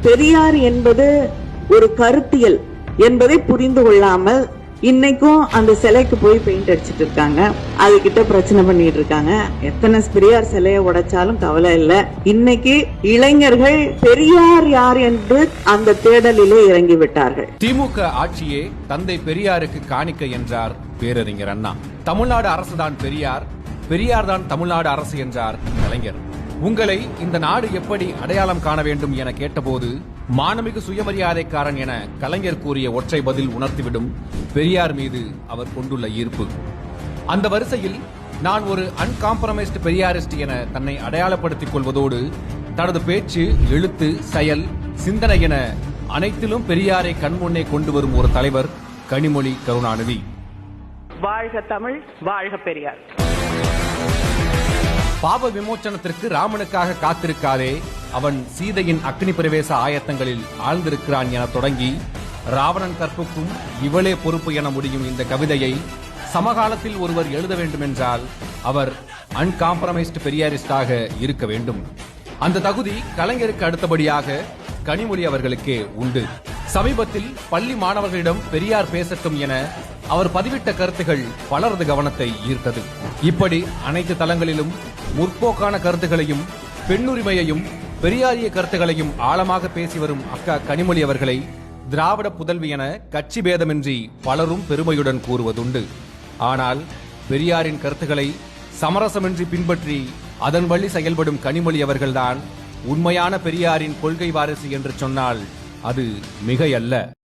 பெரியார் என்பது ஒரு கருத்தியல் என்பதை புரிந்து கொள்ளாமல் இன்னைக்கும் அந்த சிலைக்கு போய் பெயிண்ட் அடிச்சிட்டு இருக்காங்க. அதுகிட்ட பிரச்சனை பண்ணிட்டு இருக்காங்க. எத்தனை பெரியார் சிலையை உடைச்சாலும் கவலை இல்ல. இன்னைக்கு இளைஞர்கள் பெரியார் யார் என்று அந்த தேடலிலே இறங்கி விட்டார்கள். திமுக ஆட்சியே தந்தை பெரியாருக்கு காணிக்கை என்றார் பேரறிஞர் அண்ணா. தமிழ்நாடு அரசுதான் பெரியார் பெரியார் தான் தமிழ்நாடு அரசு என்றார் கலைஞர். உங்களை இந்த நாடு எப்படி அடையாளம் காண வேண்டும் என கேட்டபோது மானமிகு சுயமரியாதைக்காரன் என கலைஞர் கூறிய ஒற்றை பதில் உணர்த்திவிடும் பெரியார் மீது அவர் கொண்டுள்ள ஈர்ப்பு. அந்த வரிசையில் நான் ஒரு அன்காம்ப்ரமைஸ்டு பெரியாரிஸ்ட் என தன்னை அடையாளப்படுத்திக் கொள்வதோடு தனது பேச்சு எழுத்து செயல் சிந்தனை என அனைத்திலும் பெரியாரை கண்முன்னே கொண்டு வரும் ஒரு தலைவர் கனிமொழி கருணாநிதி. வாழ்க தமிழ் வாழ்க பெரியார். பாவ விமோச்சனத்திற்கு ராமனுக்காக காத்திருக்காதே. அவன் சீதையின் அக்னி பிரவேச ஆயத்தங்களில் ஆழ்ந்திருக்கிறான் என தொடங்கி ராவணன் கற்புக்கும் இவளே பொறுப்பு என முடியும் இந்த கவிதையை சமகாலத்தில் ஒருவர் எழுத வேண்டுமென்றால் அவர் அன்காம்ப்ரமைஸ்டு பெரியாரிஸ்டாக இருக்க வேண்டும். அந்த தகுதி கலைஞருக்கு அடுத்தபடியாக கனிமொழி அவர்களுக்கே உண்டு. சமீபத்தில் பள்ளி மாணவர்களிடம் பெரியார் பேசட்டும் என அவர் பதிவிட்ட கருத்துகள் பலரது கவனத்தை ஈர்த்தது. இப்படி அனைத்து தளங்களிலும் முற்போக்கான கருத்துகளையும் பெண்ணுரிமையையும் பெரியாரிய கருத்துகளையும் ஆழமாக பேசி வரும் அக்கா கனிமொழி அவர்களை திராவிட புதல்வி என கட்சி பேதமின்றி பலரும் பெருமையுடன் கூறுவதுண்டு. ஆனால் பெரியாரின் கருத்துக்களை சமரசமின்றி பின்பற்றி அதன் வழி செயல்படும் கனிமொழி அவர்கள்தான் உண்மையான பெரியாரின் கொள்கை வாரிசு என்று சொன்னால் அது மிகையல்ல.